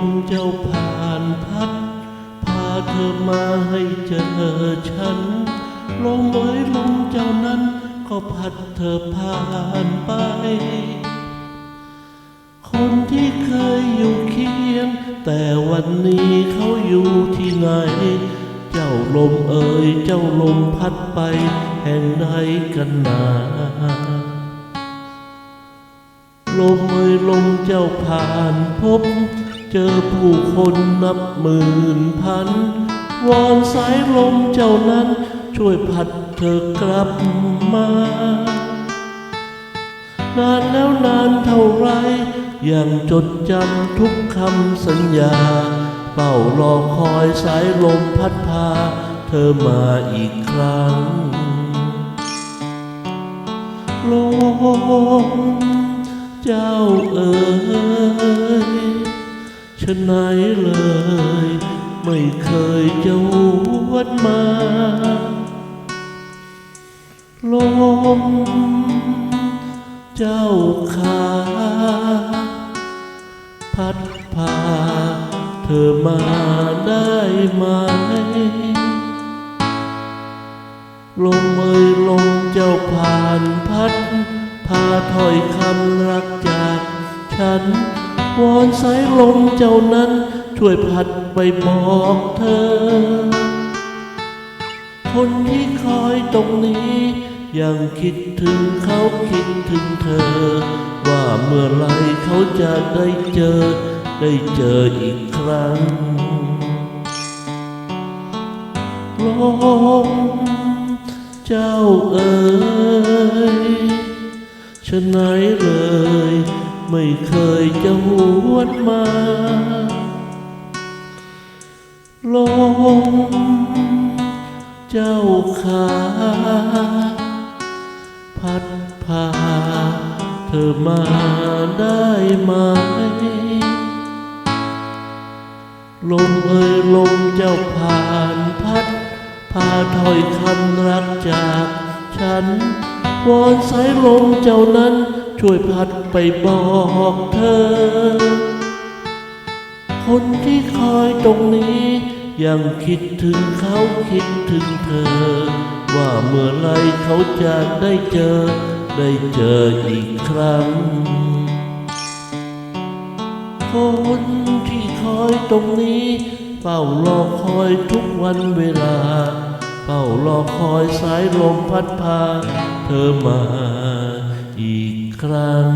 มเจ้าผ่านพัดพาเธอมาให้เจอฉันลมเอ้ยลมเจ้านั้น ก็พัดเธอผ่านไป คนที่เคยอยู่เคียง แต่วันนี้เขาอยู่ที่ไหน เจ้าลมเอ่ยเจ้าลมพัดไปแห่งไหนกันนาลมเอ่ยลมเจ้าผ่านพบ เจอผู้คนนับหมื่นพัน วอนสายลมเจ้านั้น ช่วยพัดเธอกลับมา นานแล้วนานเท่าไร ยังจดจำทุกคำสัญญา เฝ้ารอคอยสายลมพัดพา เธอมาอีกครั้งลมเจ้าเอ๋ย ฉะไหนเลย ไม่เคยจะวนมาลมเจ้าขาพัดพาเธอมาได้ไหมลมเอ่ยลมเจ้าผ่านพัด พาถอยคำรักจากฉัน วอนสายลมเจ้านั้น ช่วยพัดไปบอกเธอ คนที่คอยตรงนี้ ยังคิดถึงเขาคิดถึงเธอ ว่าเมื่อไรเขาจะได้เจอ ได้เจออีกครั้งลมเจ้าเอ๋ยฉะไหนเลย ไม่เคยจะหวนมาลมเจ้าขาพัดพาเธอมาได้ไหมลมเอ่ยลมเจ้าผ่านพัด พาถอยคำรักจากฉันวอนสายลมเจ้านั้น ช่วยพัดไปบอกเธอ คนที่คอยตรงนี้ ยังคิดถึงเขาคิดถึงเธอ ว่าเมื่อไรเขาจะได้เจอ ได้เจออีกครั้ง คนที่คอยตรงนี้เฝ้ารอคอยทุกวันเวลา เฝ้ารอคอยสายลมพัดพา เธอมาอีกครั้ง